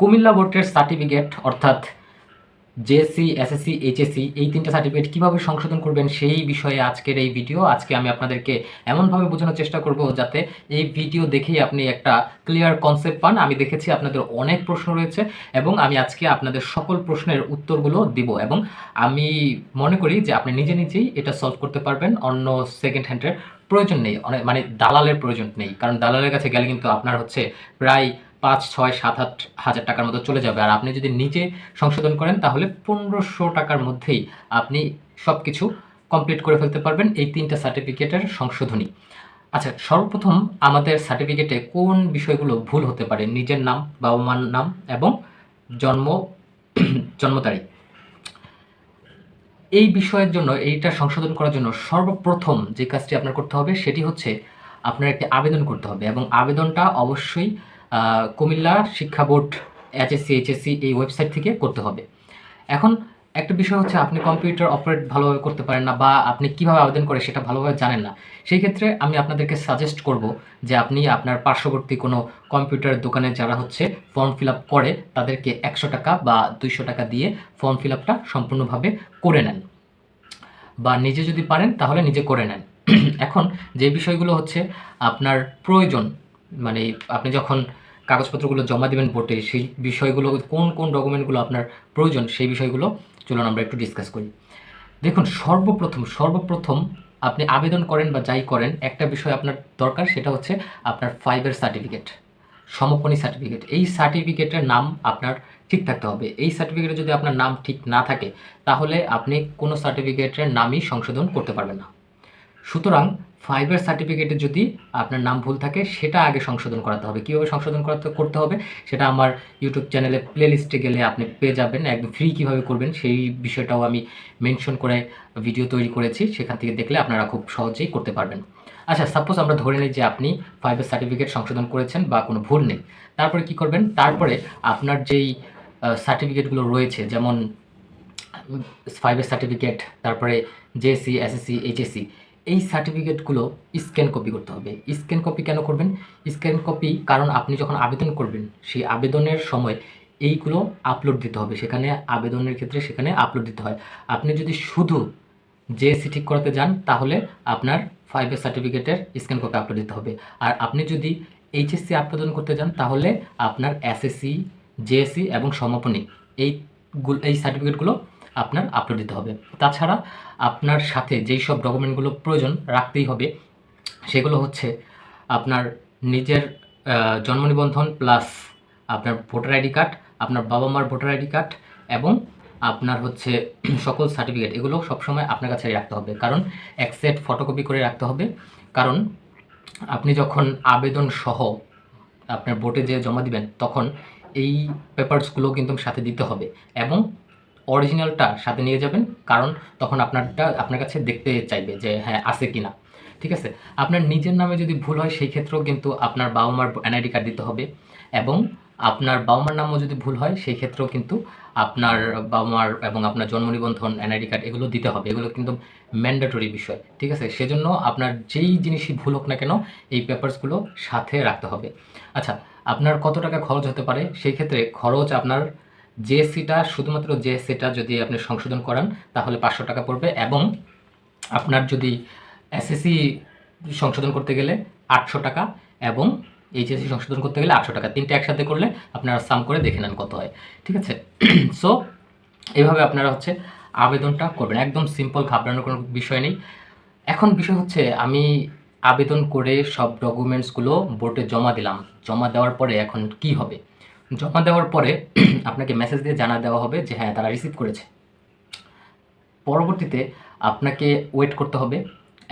কুমিল্লা বোর্ডের সার্টিফিকেট, অর্থাৎ JSC SSC HSC এই তিনটা সার্টিফিকেট কীভাবে সংশোধন করবেন সেই বিষয়ে আজকের এই ভিডিও আজকে আমি আপনাদেরকে এমনভাবে বোঝানোর চেষ্টা করব যাতে এই ভিডিও দেখেই আপনি একটা ক্লিয়ার কনসেপ্ট পান। আমি দেখেছি আপনাদের অনেক প্রশ্ন রয়েছে এবং আমি আজকে আপনাদের সকল প্রশ্নের উত্তরগুলো দিব এবং আমি মনে করি যে আপনি নিজে নিজেই এটা সলভ করতে পারবেন। অন্য সেকেন্ড হ্যান্ডের প্রয়োজন নেই, অনেক মানে দালালের প্রয়োজন নেই। কারণ দালালের কাছে গেলে কিন্তু আপনার হচ্ছে প্রায় পাঁচ, ছয়, সাত, আট হাজার টাকার মতো চলে যাবে। আর আপনি যদি নিজে সংশোধন করেন, তাহলে পনেরোশো টাকার মধ্যেই আপনি সব কিছু কমপ্লিট করে ফেলতে পারবেন এই তিনটা সার্টিফিকেটের সংশোধনী। আচ্ছা সর্বপ্রথম আমাদের সার্টিফিকেটে কোন বিষয়গুলো ভুল হতে পারে? নিজের নাম বাবা মার নাম এবং জন্ম জন্ম তারিখ। এই বিষয়ের জন্য, এইটা সংশোধন করার জন্য সর্বপ্রথম যে কাজটি আপনার করতে হবে, সেটি হচ্ছে আপনার একটি আবেদন করতে হবে এবং আবেদনটা অবশ্যই কুমিল্লা শিক্ষা বোর্ড এইচএসসি এইচএসসি এই ওয়েবসাইট থেকে করতে হবে। এখন একটা বিষয় হচ্ছে আপনি কম্পিউটার অপারেট ভালোভাবে করতে পারেন না বা আপনি কীভাবে আবেদন করে সেটা ভালোভাবে জানেন না। সেই ক্ষেত্রে আমি আপনাদেরকে সাজেস্ট করব যে আপনি আপনার পার্শ্ববর্তী কোনো কম্পিউটার দোকানে যারা হচ্ছে ফর্ম ফিল করে, তাদেরকে একশো টাকা বা দুইশো টাকা দিয়ে ফর্ম ফিল সম্পূর্ণভাবে করে নেন। বা নিজে যদি পারেন, তাহলে নিজে করে নেন। এখন যে বিষয়গুলো হচ্ছে আপনার প্রয়োজন মানে আপনি যখন কাগজপত্রগুলো জমা দেবেন বোর্ডে সেই বিষয়গুলো, কোন কোন ডকুমেন্টগুলো আপনার প্রয়োজন, সেই বিষয়গুলো চলুন আমরা একটু ডিসকাস করি। দেখুন, সর্বপ্রথম সর্বপ্রথম আপনি আবেদন করেন বা যাই করেন, একটা বিষয় আপনার দরকার, সেটা হচ্ছে আপনার ফাইবার সার্টিফিকেট সমপনী সার্টিফিকেট এই সার্টিফিকেটের নাম আপনার ঠিক থাকতে হবে। এই সার্টিফিকেটে যদি আপনার নাম ঠিক না থাকে, তাহলে আপনি কোনো সার্টিফিকেটের নামই সংশোধন করতে পারবেন না। সুতরাং ফাইবার সার্টিফিকেটে যদি আপনার নাম ভুল থাকে, সেটা আগে সংশোধন করাতে হবে। কীভাবে সংশোধন করাতে করতে হবে? সেটা আমার ইউটিউব চ্যানেলে প্লে লিস্টে গেলে আপনি পেয়ে যাবেন। একদম ফ্রি কীভাবে করবেন, সেই বিষয়টাও আমি মেনশন করে ভিডিও তৈরি করেছি। সেখান থেকে দেখলে আপনারা খুব সহজেই করতে পারবেন। আচ্ছা সাপোজ আমরা ধরে নিই যে আপনি ফাইবার সার্টিফিকেট সংশোধন করেছেন বা কোনো ভুল নেই। তারপরে কি করবেন? তারপরে আপনার যেই সার্টিফিকেটগুলো রয়েছে, যেমন ফাইভের সার্টিফিকেট তারপরে জেএসসি এসএসসি এইচএসসি এই সার্টিফিকেটগুলো স্ক্যান কপি করতে হবে। স্ক্যান কপি কেন করবেন? স্ক্যান কপি কারণ আপনি যখন আবেদন করবেন, সেই আবেদনের সময় এইগুলো আপলোড দিতে হবে। সেখানে আবেদনের ক্ষেত্রে সেখানে আপলোড দিতে হয়। আপনি যদি শুধু জেএসসি ঠিক করাতে যান, তাহলে আপনার ফাইভের সার্টিফিকেটের স্ক্যান কপি আপলোড দিতে হবে। আর আপনি যদি এইচএসসি আবেদন করতে যান, তাহলে আপনার এসএসসি জেএসসি এবং সমাপনী এইগুলো এই সার্টিফিকেটগুলো আপনার আপলোড দিতে হবে। তাছাড়া আপনার সাথে যেই সব ডকুমেন্টগুলো প্রয়োজন রাখতেই হবে, সেগুলো হচ্ছে আপনার নিজের জন্ম নিবন্ধন প্লাস আপনার ভোটার আইডি কার্ড আপনার বাবা মার ভোটার আইডি কার্ড এবং আপনার হচ্ছে সকল সার্টিফিকেট এগুলো সবসময় আপনার কাছে রাখতে হবে। কারণ এক সেট ফটোকপি করে রাখতে হবে। কারণ আপনি যখন আবেদন সহ আপনার বোর্ডে যে জমা দিবেন, তখন এই পেপারসগুলো কিন্তু সাথে দিতে হবে এবং অরিজিনালটা সাথে নিয়ে যাবেন, কারণ তখন আপনারটা আপনার কাছে দেখতে চাইবে যে হ্যাঁ আছে কি না ঠিক আছে? আপনার নিজের নামে যদি ভুল হয়, সেই ক্ষেত্রেও কিন্তু আপনার বাবা মার এনআইডি কার্ড দিতে হবে এবং আপনার বাবা মার নামও যদি ভুল হয়, সেই ক্ষেত্রেও কিন্তু আপনার বাবা মার এবং আপনার জন্ম নিবন্ধন এনআইডি কার্ড এগুলো দিতে হবে। এগুলো কিন্তু ম্যান্ডেটরি বিষয়। ঠিক আছে? সেজন্য আপনার যেই জিনিসই ভুল হোক না কেন, এই পেপারসগুলো সাথে রাখতে হবে। আচ্ছা আপনার কত টাকা খরচ হতে পারে? সেই ক্ষেত্রে খরচ আপনার জিএসসিটা শুধুমাত্র জিএসসিটা যদি আপনি সংশোধন করান, তাহলে পাঁচশো টাকা পড়বে এবং আপনার যদি এসএসসি সংশোধন করতে গেলে আটশো টাকা এবং এইচএসসি সংশোধন করতে গেলে আটশো টাকা। তিনটে একসাথে করলে আপনারা সাম করে দেখে নেন কত হয়। ঠিক আছে? সো এইভাবে আপনারা হচ্ছে আবেদনটা করবেন। একদম সিম্পল ঘাবড়ানোর কোনো বিষয় নেই। এখন বিষয় হচ্ছে, আমি আবেদন করে সব ডকুমেন্টসগুলো বোর্ডে জমা দিলাম। জমা দেওয়ার পরে এখন কি হবে? জমা দেওয়ার পরে আপনাকে মেসেজ দিয়ে জানা দেওয়া হবে যে হ্যাঁ তারা রিসিভ করেছে। পরবর্তীতে আপনাকে ওয়েট করতে হবে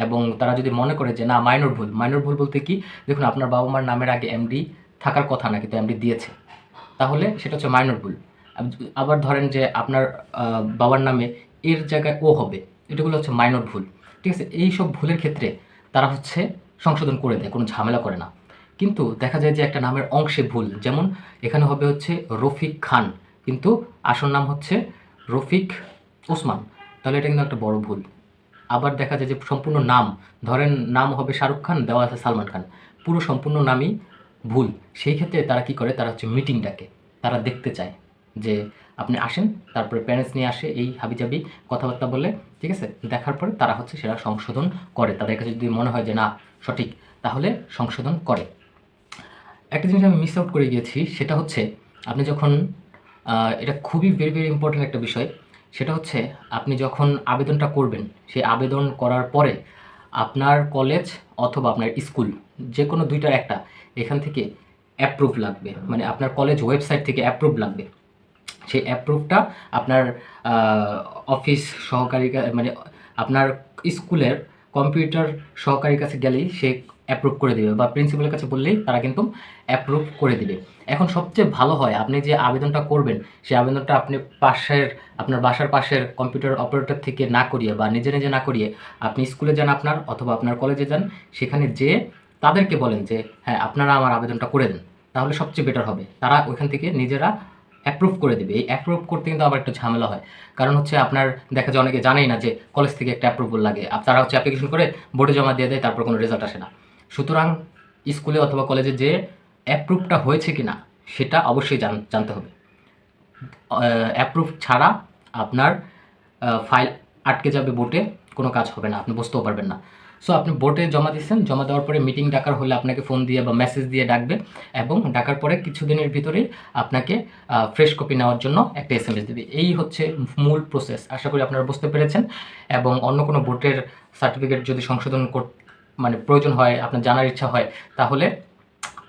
এবং তারা যদি মনে করে যে না মাইনর ভুল মাইনর ভুল বলতে কি? দেখুন, আপনার বাবা মার নামের আগে এমডি থাকার কথা না, কিন্তু এমডি দিয়েছে। তাহলে সেটা হচ্ছে মাইনর ভুল। আবার ধরেন যে আপনার বাবার নামে এর জায়গায় ও হবে। এটাগুলো হচ্ছে মাইনর ভুল। ঠিক আছে? এই সব ভুলের ক্ষেত্রে তারা হচ্ছে সংশোধন করে দেয়, কোনো ঝামেলা করে না। কিন্তু দেখা যায় যে একটা নামের অংশে ভুল। যেমন এখানে হবে হচ্ছে রফিক খান, কিন্তু আসল নাম হচ্ছে রফিক ওসমান। তাহলে এটা কিন্তু একটা বড় ভুল। আবার দেখা যায় যে সম্পূর্ণ নাম, ধরেন নাম হবে শাহরুখ খান, দেওয়া আছে সালমান খান। পুরো সম্পূর্ণ নামই ভুল। সেই ক্ষেত্রে তারা কি করে? তারা হচ্ছে মিটিং ডাকে। তারা দেখতে চায় যে আপনি আসেন, তারপরে প্যারেন্টস নিয়ে আসে এই হাবিজাবি কথাবার্তা বলে, ঠিক আছে? দেখার পরে তারা হচ্ছে সেটা সংশোধন করে। তাদের কাছে যদি মনে হয় যে না, সঠিক, তাহলে সংশোধন করে। একটা জিনিস আমি মিস আউট করে গিয়েছি, সেটা হচ্ছে আপনি যখন এটা খুবই ভেরি ভেরি ইম্পর্টেন্ট একটা বিষয়, সেটা হচ্ছে আপনি যখন আবেদনটা করবেন, সেই আবেদন করার পরে আপনার কলেজ অথবা আপনার স্কুল যে কোনো দুইটার একটা, এখান থেকে অ্যাপ্রুভ লাগবে। মানে আপনার কলেজ ওয়েবসাইট থেকে অ্যাপ্রুভ লাগবে। সেই অ্যাপ্রুভটা আপনার অফিস সহকারী মানে আপনার স্কুলের কম্পিউটার সহকারীর কাছে গেলেই সে অ্যাপ্রুভ করে দেবে বা প্রিন্সিপালের কাছে বললেই তারা কিন্তু অ্যাপ্রুভ করে দিবে। এখন সবচেয়ে ভালো হয়, আপনি যে আবেদনটা করবেন, সেই আবেদনটা আপনি পাশের, আপনার বাসার পাশের কম্পিউটার অপারেটর থেকে না করিয়ে বা নিজে নিজে না করিয়ে আপনি স্কুলে যান আপনার অথবা আপনার কলেজে যান, সেখানে যে তাদেরকে বলেন যে হ্যাঁ আপনারা আমার আবেদনটা করে দেন। তাহলে সবচেয়ে বেটার হবে। তারা ওইখান থেকে নিজেরা অ্যাপ্রুভ করে দেবে। এই অ্যাপ্রুভ করতে কিন্তু আবার একটু ঝামেলা হয়। কারণ হচ্ছে আপনার, দেখা যায় অনেকে জানেই না যে কলেজ থেকে একটা অ্যাপ্রুভাল লাগে। তারা হচ্ছে অ্যাপ্লিকেশন করে বোর্ডে জমা দিয়ে দেয়, তারপর কোনো রেজাল্ট আসে না। সুতরাং স্কুলে অথবা কলেজে যে অ্যাপ্রুভটা হয়েছে কি না সেটা অবশ্যই জান- জানতে হবে। অ্যাপ্রুভ ছাড়া আপনার ফাইল আটকে যাবে বোটে কোনো কাজ হবে না, আপনি বুঝতেও পারবেন না। সো আপনি বোটে জমা দিচ্ছেন জমা দেওয়ার পরে মিটিং ডাকার হলে আপনাকে ফোন দিয়ে বা মেসেজ দিয়ে ডাকবে এবং ডাকার পরে কিছুদিনের ভিতরেই আপনাকে ফ্রেশ কপি নেওয়ার জন্য একটা এস এম এস দেবে। এই হচ্ছে মূল প্রসেস আশা করি আপনারা বুঝতে পেরেছেন। এবং অন্য কোনো বোটের সার্টিফিকেট যদি সংশোধন মানে প্রয়োজন হয়, আপনার জানার ইচ্ছা হয়, তাহলে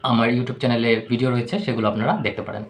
আমার ইউটিউব চ্যানেলে ভিডিও রয়েছে, সেগুলো আপনারা দেখতে পারেন।